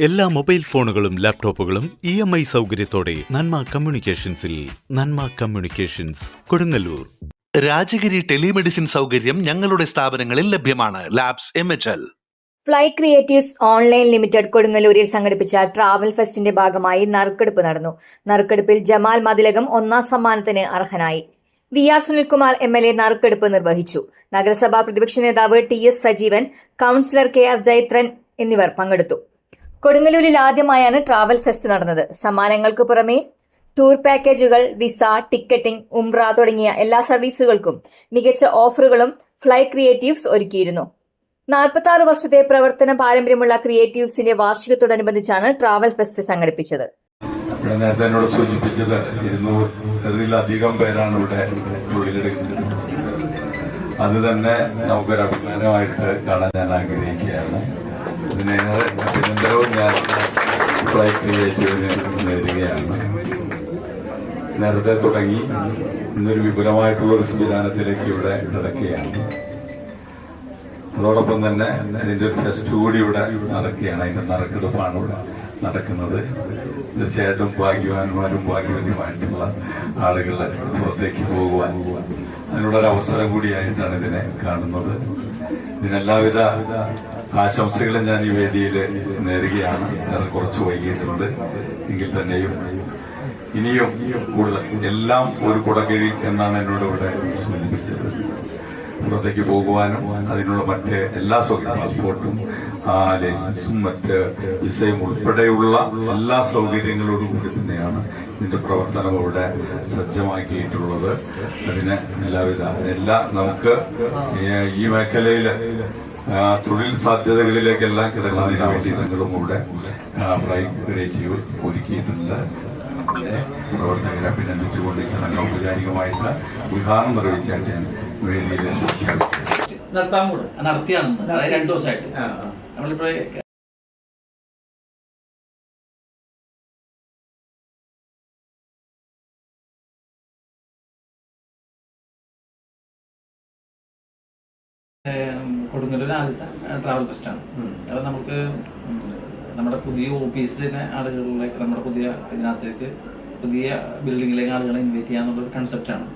എല്ലാ മൊബൈൽ ഫോണുകളും ലാപ്ടോപ്പുകളും ഇ എം ഐ സൗകര്യത്തോടെ നന്മ കമ്മ്യൂണിക്കേഷൻസിൽ നന്മ കമ്മ്യൂണിക്കേഷൻസ് കൊടുങ്ങല്ലൂർ. രാജഗിരി ടെലിമെഡിസിൻ സൗകര്യം ഞങ്ങളുടെ സ്ഥാപനങ്ങളിൽ ലഭ്യമാണ്. Labs M H L. Fly creatives online limited കൊടുങ്ങല്ലൂരിൽ സംഘടിപ്പിച്ച ട്രാവൽ ഫെസ്റ്റിന്റെ ഭാഗമായി നറുക്കെടുപ്പ് നടന്നു. നറുക്കെടുപ്പിൽ ജമാൽ മതിലകം ഒന്നാം സമ്മാനത്തിന് അർഹനായി. V R Sunilkumar M L A നറുക്കെടുപ്പ് നിർവഹിച്ചു. നഗരസഭാ പ്രതിപക്ഷ നേതാവ് T S Sajeevan councillor K R Jayathran എന്നിവർ പങ്കെടുത്തു. കൊടുങ്ങല്ലൂരിൽ ആദ്യമായാണ് ട്രാവൽ ഫെസ്റ്റ് നടന്നത്. സമ്മാനങ്ങൾക്ക് പുറമെ ടൂർ പാക്കേജുകൾ വിസ ടിക്കറ്റിംഗ് ഉംറ തുടങ്ങിയ എല്ലാ സർവീസുകൾക്കും മികച്ച ഓഫറുകളും ഫ്ലൈ ക്രിയേറ്റീവ്സ് ഒരുക്കിയിരുന്നു. നാൽപ്പത്തി ആറ് വർഷത്തെ പ്രവർത്തന പാരമ്പര്യമുള്ള ക്രിയേറ്റീവ്സിന്റെ വാർഷികത്തോടനുബന്ധിച്ചാണ് ട്രാവൽ ഫെസ്റ്റ് സംഘടിപ്പിച്ചത്. നേരത്തെ എന്നോട് സൂചിപ്പിച്ചത് ഇരുന്നൂറിലധികം പേരാണ് ഇവിടെ തൊഴിലെടുക്കുന്നത്. അത് തന്നെ നമുക്കൊരു അഭിമാനമായിട്ട് കാണാൻ ഞാൻ ആഗ്രഹിക്കുകയാണ്. ഇതിനേറെ അഭിനന്ദനവും ഞാൻ നേരുകയാണ്. നേരത്തെ തുടങ്ങി. ഇന്നൊരു വിപുലമായിട്ടുള്ള ഒരു സംവിധാനത്തിലേക്ക് ഇവിടെ നടക്കുകയാണ്. അതോടൊപ്പം തന്നെ അതിന്റെ ഒരു ഫെസ്റ്റ് കൂടി ഇവിടെ നടക്കുകയാണ്. അതിന്റെ നറുക്കെടുപ്പാണ് ഇവിടെ നടക്കുന്നത്. തീർച്ചയായിട്ടും ഭാഗ്യവാന്മാരും ഭാഗ്യവതിയുമായിട്ടുള്ള ആളുകൾ പുറത്തേക്ക് പോകുവാൻ അതിനുള്ളൊരു അവസരം കൂടിയായിട്ടാണ് ഇതിനെ കാണുന്നത്. ഇതിനെല്ലാവിധ ആശംസകളും ഞാൻ ഈ വേദിയിൽ നേരുകയാണ്. ഞാൻ കുറച്ച് വൈകിയിട്ടുണ്ട്. എങ്കിൽ തന്നെയും ഇനിയും കൂടുതൽ എല്ലാം ഒരു കുടകീഴിൽ എന്നാണ് എന്നോട് ഇവിടെ സൂചിപ്പിച്ചത്. പുറത്തേക്ക് പോകുവാനും അതിനുള്ള മറ്റ് എല്ലാ സൗകര്യം പാസ്പോർട്ടും ലൈസൻസും മറ്റ് വിസയും ഉൾപ്പെടെയുള്ള എല്ലാ സൗകര്യങ്ങളോടും കൂടി തന്നെയാണ് ഇതിന്റെ പ്രവർത്തനം അവിടെ സജ്ജമാക്കിയിട്ടുള്ളത്. അതിന് എല്ലാവിധ എല്ലാ നമുക്ക് ഈ- മേഖലയിൽ തൊഴിൽ സാധ്യതകളിലേക്കെല്ലാം കിടക്കുന്ന അവസരങ്ങളും ഇവിടെ ഫ്ലൈ ഒരുക്കിയിട്ടുണ്ട്. പ്രവർത്തകരെ അഭിനന്ദിച്ചുകൊണ്ട് ചടങ്ങ് ഔപചാരികമായിട്ട് ഉദ്ഘാടനം നിർവഹിച്ചായിട്ട് ഞാൻ വേദിയിൽ നടത്തിയാണ് രണ്ടു ദിവസമായിട്ട്. നമ്മളിപ്പോ ഏം, കൊടുങ്ങല്ലൂർ ആദ്യത്തെ ട്രാവൽ ടെസ്റ്റാണ് അപ്പോൾ നമുക്ക് നമ്മുടെ പുതിയ ഓഫീസിലെ ആളുകളിലേക്ക് നമ്മുടെ പുതിയ ഇതിനകത്തേക്ക് പുതിയ ബിൽഡിങ്ങിലേക്ക് ആളുകളെ ഇൻവൈറ്റ് ചെയ്യാന്നുള്ളൊരു കൺസെപ്റ്റാണ്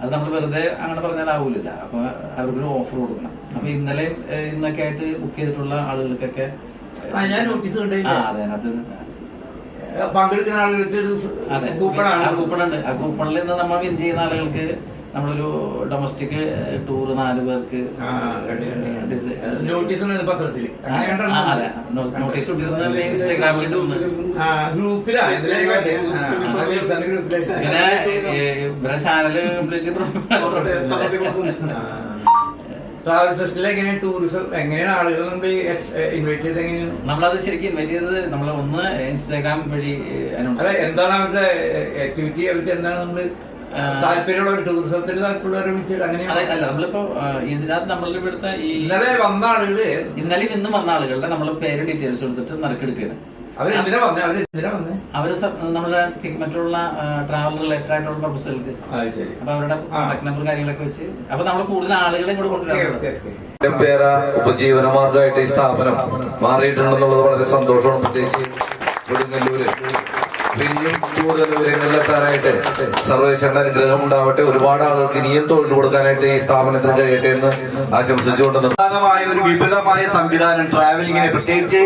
അത് നമ്മൾ വെറുതെ അങ്ങനെ പറഞ്ഞാൽ ആവൂലില്ല. അപ്പൊ അവർക്കൊരു ഓഫർ കൊടുക്കണം. അപ്പൊ ഇന്നലെ ഇന്നൊക്കെ ആയിട്ട് ബുക്ക് ചെയ്തിട്ടുള്ള ആളുകൾക്കൊക്കെ ആ, ഞാൻ നോട്ടീസ്. ആ അതെ അത് പങ്കെടുക്കുന്ന ആളുകൾക്ക് ഇത് അതെ. കൂപ്പണാണ് ആ കൂപ്പൺ ഉണ്ട്. ആ കൂപ്പണിൽ നിന്ന് നമ്മൾ വിൻ ചെയ്യുന്ന ആളുകൾക്ക് നമ്മളൊരു ഡൊമസ്റ്റിക് ടൂർ നാല് പേർക്ക് നോട്ടീസ് ഇൻസ്റ്റാഗ്രാമിൽ പിന്നെ ചാനൽ കംപ്ലീറ്റ് ട്രാവൽ ഫെസ്റ്റിൽ എങ്ങനെയാണ്? ടൂറിസം എങ്ങനെയാണ് ആളുകൾ ഇൻവൈറ്റ് ചെയ്ത് എങ്ങനെയാണ് നമ്മളത് ശരിക്കും ഇൻവൈറ്റ് ചെയ്തത് നമ്മൾ ഒന്ന് ഇൻസ്റ്റാഗ്രാം വഴി എന്താണ് അവരുടെ ആക്ടിവിറ്റി അവർക്ക് എന്താണ് നമ്മൾ ആ. താല്പര്യമുള്ളവർ ടൂറിസത്തിന് താല്പര്യമുള്ളവർ വിളിച്ചിട്ട് അങ്ങനെ അല്ല നമ്മളിപ്പോ ഇതിനകത്ത് നമ്മളിൽ ഇവിടുത്തെ ഈ ഇന്നലെ വന്ന ആളുകൾ ഇന്നലെ ഇന്നും വന്ന ആളുകളുടെ നമ്മൾ പേര് ഡീറ്റെയിൽസ് കൊടുത്തിട്ട് നറുക്കെടുക്കുകയാണ്. അവർ എന്തിനാ വന്നേ? അവർ നമ്മുടെ മറ്റുള്ള ട്രാവൽ റിലേറ്റഡ് ആയിട്ടുള്ള ശരി. അപ്പൊ അവരുടെ കോൺടാക്ട് നമ്പർ കാര്യങ്ങളൊക്കെ വെച്ച്. അപ്പൊ നമ്മൾ കൂടുതൽ ആളുകളെ കൂടെ കൊണ്ടുവരാം പേര ഉപജീവന മാർഗമായിട്ട് ഈ സ്ഥാപനം മാറിയിട്ടുണ്ടെന്നുള്ളത് വളരെ സന്തോഷമാണ് പ്രത്യേകിച്ച് കൊടുങ്ങല്ലൂര്. കൂടുതൽ വിവരങ്ങളിലെത്താനായിട്ട് സർവേശ്വരന്റെ അനുഗ്രഹം ഉണ്ടാവട്ടെ. ഒരുപാട് ആളുകൾക്ക് ഇനിയും തൊഴിൽ കൊടുക്കാനായിട്ട് ഈ സ്ഥാപനത്തിന് കഴിയട്ടെ എന്ന് ആശംസിച്ചുകൊണ്ട്. പ്രധാനമായ ഒരു വിപുലമായ സംവിധാനം ട്രാവലിങ്ങിനെ പ്രത്യേകിച്ച്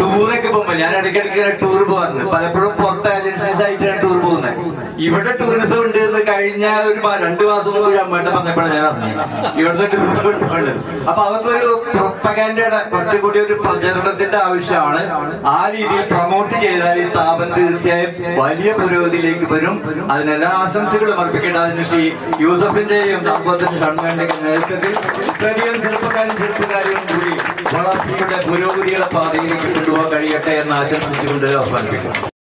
ടൂറൊക്കെ പോകുമ്പോൾ ഞാൻ ഇടയ്ക്കിടയ്ക്ക് ടൂർ പോകാറുണ്ട്. പലപ്പോഴും പുറത്ത് ഏജൻസീസ് ആയിട്ടാണ് ടൂർ പോകുന്നത്. ഇവിടെ ടൂറിസം ഉണ്ട് എന്ന് കഴിഞ്ഞ ഒരു രണ്ടു മാസം മുമ്പ് ഒരു അമ്മയുടെ പറഞ്ഞപ്പോഴാണ് ഞാൻ അറിഞ്ഞത്. ഇവിടുത്തെ ടൂറിസം ഉണ്ട് അപ്പൊ അവർക്കൊരു പ്രൊപ്പഗാൻഡയുടെ കുറച്ചുകൂടി ഒരു പ്രചരണത്തിന്റെ ആവശ്യമാണ്. ആ രീതിയിൽ പ്രൊമോട്ട് ചെയ്താൽ ഈ സ്ഥാപനം തീർച്ചയായും വലിയ പുരോഗതിയിലേക്ക് വരും. അതിനെല്ലാ ആശംസകളും അർപ്പിക്കേണ്ട അതിന് ശ്രീ യൂസഫിന്റെയും സംഭവത്തിന്റെ ഗവൺമെന്റിന്റെ നേതൃത്വത്തിൽ ചെറുപ്പക്കാരും കൂടി വളർച്ചയുടെ പുരോഗതിയുടെ പാതയിലേക്ക് കൊണ്ടുപോകാൻ കഴിയട്ടെ എന്ന് ആശംസിച്ചുകൊണ്ട് അവസാനിപ്പിക്കുന്നു.